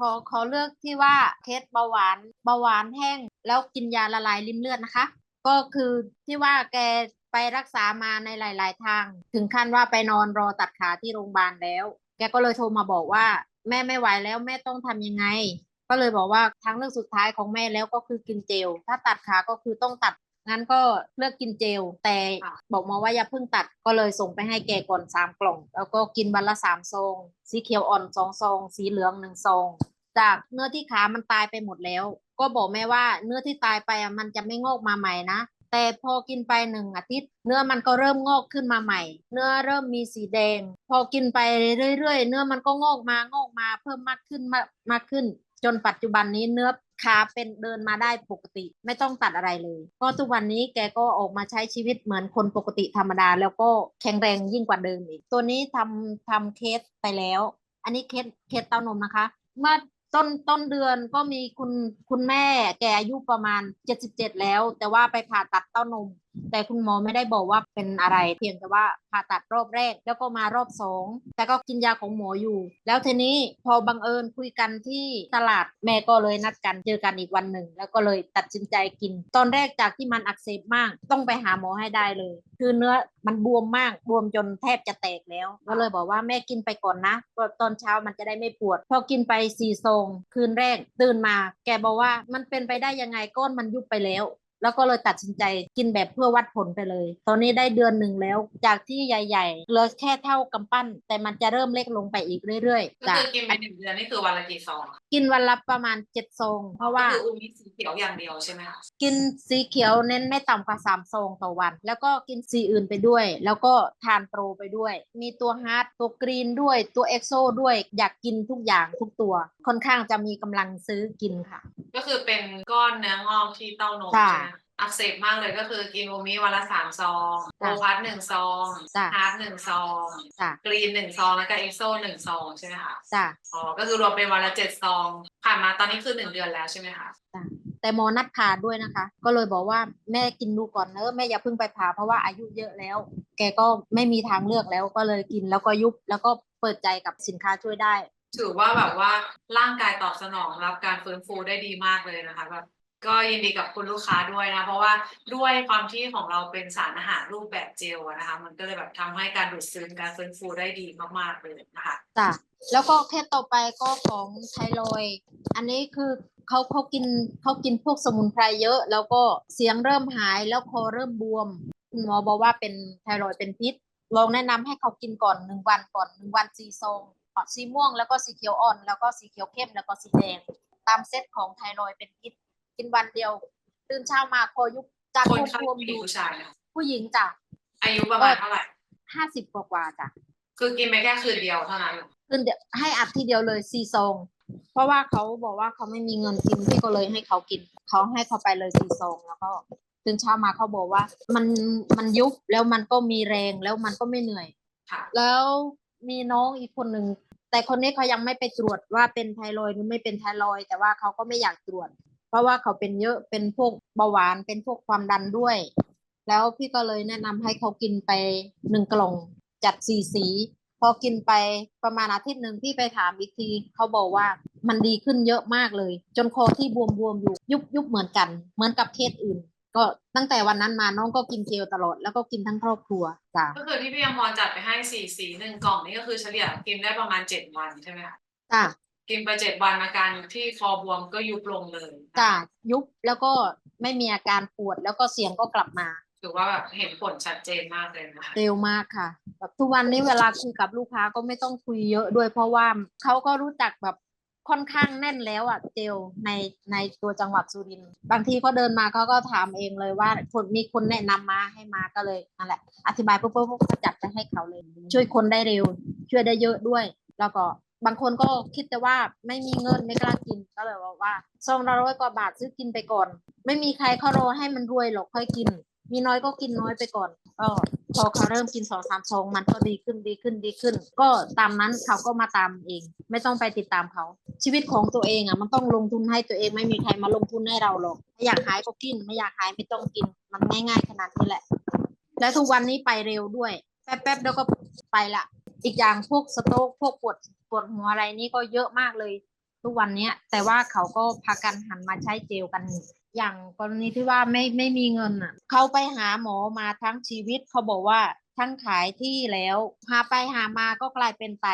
ขอขอเลือกที่ว่าเคสเบาหวานเบาหวานแห้ง แล้วกินยาละลายริ่มเลือดนะคะ ก็คือที่ว่าแกไปรักษามาในหลาย ๆ ทาง ถึงขั้นว่าไปนอนรอตัดขาที่โรงพยาบาลแล้ว แกก็เลยโทรมาบอกว่า แม่ไม่ไหวแล้วแม่ต้องทำยังไง ก็เลยบอกว่าทางเลือกสุดท้ายของแม่แล้วก็คือกินเจล ถ้าตัดขาก็คือต้องตัดงั้นก็เลือกกินเจล แต่ค่ะบอกมาว่าอย่าเพิ่งตัดก็เลยส่งไปให้แกก่อนสามกล่อง แล้วก็กินวันละสามซองสีเขียวอ่อนสองซองสีเหลืองหนึ่งซอง จากเนื้อที่ขามันตายไปหมดแล้ว ก็บอกแม่ว่าเนื้อที่ตายไปมันจะไม่งอกมาใหม่นะแต่พอกินไปหนึ่งอาทิตย์ เนื้อมันก็เริ่มงอกขึ้นมาใหม่ เนื้อเริ่มมีสีแดง พอกินไปเรื่อยๆ เนื้อมันก็งอกมางอกมาเพิ่มมากขึ้นมากมากขึ้น จนปัจจุบันนี้เนื้อขาเป็นเดินมาได้ปกติ ไม่ต้องตัดอะไรเลย ก็ทุกวันนี้แกก็ออกมาใช้ชีวิตเหมือนคนปกติธรรมดา แล้วก็แข็งแรงยิ่งกว่าเดิมอีกตัวนี้ทำทำเคสไปแล้ว อันนี้เคสเคสเต้านมนะคะ เมื่อ ต้นต้นเดือนก็มีคุณคุณแม่แกอายุประมาณ77แล้ว แต่ว่าไปผ่าตัดเต้านมแต่คุณหมอไม่ได้บอกว่าเป็นอะไร เพียงแต่ว่าผ่าตัดรอบแรก แล้วก็มารอบสองแต่ก็กินยาของหมออยู่ แล้วทีนี้พอบังเอิญคุยกันที่ตลาดแม่ก็เลยนัดกันเจอกันอีกวันหนึ่ง แล้วก็เลยตัดสินใจกิน ตอนแรกจากที่มันอักเสบมาก ต้องไปหาหมอให้ได้เลย คือเนื้อมันบวมมากบวมจนแทบจะแตกแล้ว ก็เลยบอกว่าแม่กินไปก่อนนะตอนเช้ามันจะได้ไม่ปวด พอกินไปสี่ซองคืนแรกตื่นมา แกบอกว่ามันเป็นไปได้ยังไงก้อนมันยุบไปแล้ว แล้วก็เลยตัดสินใจกินแบบเพื่อวัดผลไปเลย ตอนนี้ได้เดือนหนึ่งแล้ว จากที่ใหญ่ๆเหลือแค่เท่ากำปั้น แต่มันจะเริ่มเล็กลงไปอีกเรื่อยก็ๆจ้ะคือกินไปหนึ่งเดือนนี่คือวันละกี่ซองอะกินวันละประมาณเจ็ดซองเพราะว่าก็คืออูมิสีเขียวอย่างเดียวใช่ไหมคะกินสีเขียวเน้นไม่ต่ำกว่าสามซองต่อวัน แล้วก็กินสีอื่นไปด้วย แล้วก็ทานโปรไปด้วย มีตัวฮาร์ดตัวกรีนด้วยตัวเอ็กโซด้วยอยากกินทุกอย่างทุกตัว ค่อนข้างจะมีกำลังซื้อกินค่ะ ก็คือเป็นก้อนเนื้องอกที่เต้านมจ้ะใช่ไหม อักเสบมากเลยก็คือกินอูมิวันละสามซองโอจ้ะพัทหนึ่งซองจ้ะฮาร์ดหนึ่งซองจ้ะ กรีนหนึ่งซองแล้วก็เอ็กโซหนึ่งซองใช่ไหมคะจ้ะ อ๋อก็คือรวมเป็นวันละเจ็ดซองผ่านมาตอนนี้คือหนึ่งเดือนแล้วใช่ไหมคะแต่หมอนัดผ่าด้วยนะคะ ก็เลยบอกว่าแม่กินดูก่อนเนอะแม่อย่าเพิ่งไปผ่าเพราะว่าอายุเยอะแล้ว แกก็ไม่มีทางเลือกแล้วก็เลยกินแล้วก็ยุบแล้วก็เปิดใจกับสินค้าช่วยได้ ถือว่าแบบว่าร่างกายตอบสนองรับการฟื้นฟูได้ดีมากเลยนะคะแบบ ก็ยินดีกับคุณลูกค้าด้วยนะ เพราะว่าด้วยความที่ของเราเป็นสารอาหารรูปแบบเจลอะนะคะ มันก็เลยแบบทำให้การดูดซึมการฟื้นฟูได้ดีมากๆเลยนะคะ จ้ะแล้วก็เคสต่อไปก็ของไทรอยด์อันนี้คือเขาเขากินเขากินพวกสมุนไพรเยอะ แล้วก็เสียงเริ่มหายแล้วคอเริ่มบวมคุณหมอบอกว่าเป็นไทรอยด์เป็นพิษลองแนะนำให้เขากินก่อนหนึ่งวันก่อนหนึ่งวันสีซองสีม่วงแล้วก็สีเขียวอ่อน แล้วก็สีเขียวเข้มแล้วก็สีแดงตามเซตของไทรอยด์เป็นพิษ กินวันเดียว ตื่นเช้ามาคอยุบจากคนบไข้วมผู้ๆหญิองยู่ผู้ชายนะผู้หญิงจ้ะอายุประมาณเท่าไหร่ห้าสิบกว่าๆจ้ะคือกินไปแค่คืนเดียวเท่านั้นขึ้นเดี๋ยวให้อัดทีเดียวเลยซีซองเพราะว่าเขาบอกว่าเขาไม่มีเงินกินพี่ก็เลยให้เขากินเขาให้เขาไปเลยซีซองแล้วก็ตื่นเช้ามาเขาบอกว่า มันมันยุบแล้วมันก็มีแรงแล้วมันก็ไม่เหนื่อยค่ะแล้วมีน้องอีกคนหนึ่งแต่คนนี้เขายังไม่ไปตรวจว่าเป็นไทรอยด์หรือไม่เป็นไทรอยด์แต่ว่าเขาก็ไม่อยากตรวจ เพราะว่าเขาเป็นเยอะเป็นพวกเบาหวานเป็นพวกความดันด้วย แล้วพี่ก็เลยแนะนำให้เขากินไปหนึ่งกล่องจัดสีสีพอกินไปประมาณอาทิตย์หนึ่งพี่ไปถามอีกทีเขาบอกว่ามันดีขึ้นเยอะมากเลย จนคอที่บวมๆอยู่ยุบยุบเหมือนกัน เหมือนกับเคสอื่น ก็ตั้งแต่วันนั้นมาน้องก็กินเจลตลอดแล้วก็กินทั้งครอบครัวจ้ะก็คือที่พี่ยมพรจัดไปให้สี่สีหนึ่งกล่องนี่ก็คือเฉลี่ยกินได้ประมาณเจ็ดวันใช่ไหมคะจ้ะ กินไปเจ็ดวันอาการที่คอบวมก็ยุบลงเลยนะคะจ้ะยุบแล้วก็ไม่มีอาการปวดแล้วก็เสียงก็กลับมา ถือว่าแบบเห็นผลชัดเจนมากเลยนะคะเร็วมากค่ะแบบทุกวันนี้เวลาคุยกับลูกค้าก็ไม่ต้องคุยเยอะด้วย เพราะว่าเขาก็รู้จักแบบค่อนข้างแน่นแล้วอะเจลในในตัวจังหวัดสุรินทร์บางทีเขาเดินมาเขาก็ถามเองเลยว่าคนมีคนแนะนำมาให้มาก็เลยนั่นแหละอธิบายปุ๊บปุ๊บปุ๊บก็จัดไปให้เขาเลย ช่วยคนได้เร็ว ช่วยได้เยอะด้วย แล้วก็ บางคนก็คิดแต่ว่าไม่มีเงินไม่กล้ากินก็เลยบอกว่าซองละร้อยกว่าบาทซื้อกินไปก่อน ไม่มีใครเขารอให้มันรวยหรอกค่อยกิน มีน้อยก็กินน้อยไปก่อนก็พอเขาเริ่มกินสองสามซองมันก็ดีขึ้นดีขึ้นดีขึ้น ก็ตามนั้นเขาก็มาตามเอง ไม่ต้องไปติดตามเขา ชีวิตของตัวเองอะมันต้องลงทุนให้ตัวเองไม่มีใครมาลงทุนให้เราหรอกไม่อยากหายก็กินไม่อยากหายไม่ต้องกิน มันง่ายๆขนาดนี้แหละ แล้วทุกวันนี้ไปเร็วด้วยแป๊บๆแล้วก็ไปละอีกอย่างพวกสโตรกพวกปวด ปวดหัวอะไรนี่ก็เยอะมากเลย ทุกวันเนี้ย แต่ว่าเขาก็พากันหันมาใช้เจลกันอย่างกรณีที่ว่าไม่ไม่มีเงินอะเขาไปหาหมอมาทั้งชีวิตเขาบอกว่าทั้งขายที่แล้วหาไปหามาก็กลายเป็นไต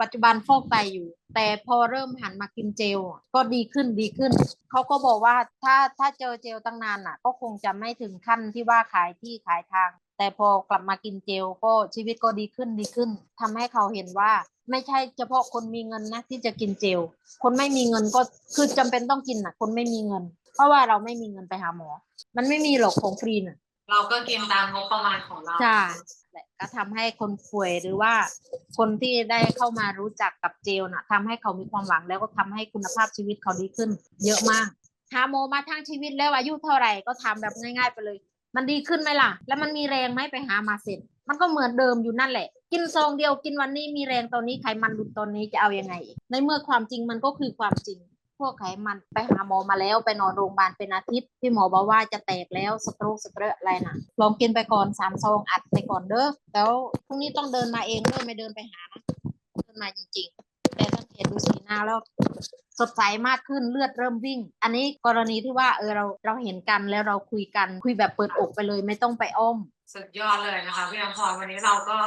ปัจจุบันฟอกไตอยู่ แต่พอเริ่มหันมากินเจล ก็ดีขึ้นดีขึ้น เขาก็บอกว่าถ้าถ้าเจอเจลตั้งนานอะ ก็คงจะไม่ถึงขั้นที่ว่าขายที่ขายทาง แต่พอกลับมากินเจลก็ชีวิตก็ดีขึ้นดีขึ้นทำให้เขาเห็นว่า ไม่ใช่เฉพาะคนมีเงินนะที่จะกินเจล คนไม่มีเงินก็คือจำเป็นต้องกินน่ะคนไม่มีเงิน เพราะว่าเราไม่มีเงินไปหาหมอ มันไม่มีหรอกของฟรีน่ะเราก็กินตามงบประมาณของเราใช่แหละก็ทำให้คนป่วยหรือว่า คนที่ได้เข้ามารู้จักกับเจลน่ะทำให้เขามีความหวังแล้วก็ทำให้คุณภาพชีวิตเขาดีขึ้น เยอะมากหาหมอมาทั้งชีวิตแล้วอายุเท่าไหร่ก็ทำแบบง่าย ๆ ไปเลย มันดีขึ้นไหมล่ะ แล้วมันมีแรงไหมไปหามาเสร็จ มันก็เหมือนเดิมอยู่นั่นแหละ กินซองเดียวกินวันนี้มีแรงตอนนี้ไขมันหลุดตอนนี้จะเอายังไง ในเมื่อความจริงมันก็คือความจริง พวกไขมันไปหาหมอมาแล้วไปนอนโรงพยาบาลเป็นอาทิตย์พี่หมอบอกว่าจะแตกแล้วสโตรกสเปรอะอะไรนะลองกินไปก่อนสามซองอัดไปก่อนเด้อแล้วพรุ่งนี้ต้องเดินมาเองด้วยไม่เดินไปหานะเดินมาจริงๆ แต่สังเกตดูสีหน้าแล้ว สดใสมากขึ้นเลือดเริ่มวิ่ง อันนี้กรณีที่ว่าเออเราเราเห็นกันแล้วเราคุยกันคุยแบบเปิดอกไปเลยไม่ต้องไปอ้อม สุดยอดเลยนะคะพี่อมพรวันนี้เราก็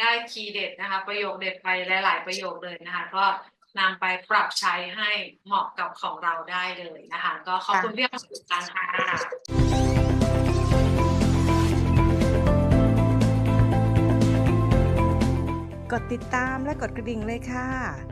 ได้คีย์เด็ดนะคะ ประโยคเด็ดไปหลาย ๆ ประโยคเลยนะคะ ก็นำไปปรับใช้ให้เหมาะกับของเราได้เลยนะคะ ก็ขอบคุณพี่อมพรการค่ะกดติดตามและกดกระดิ่งเลยค่ะ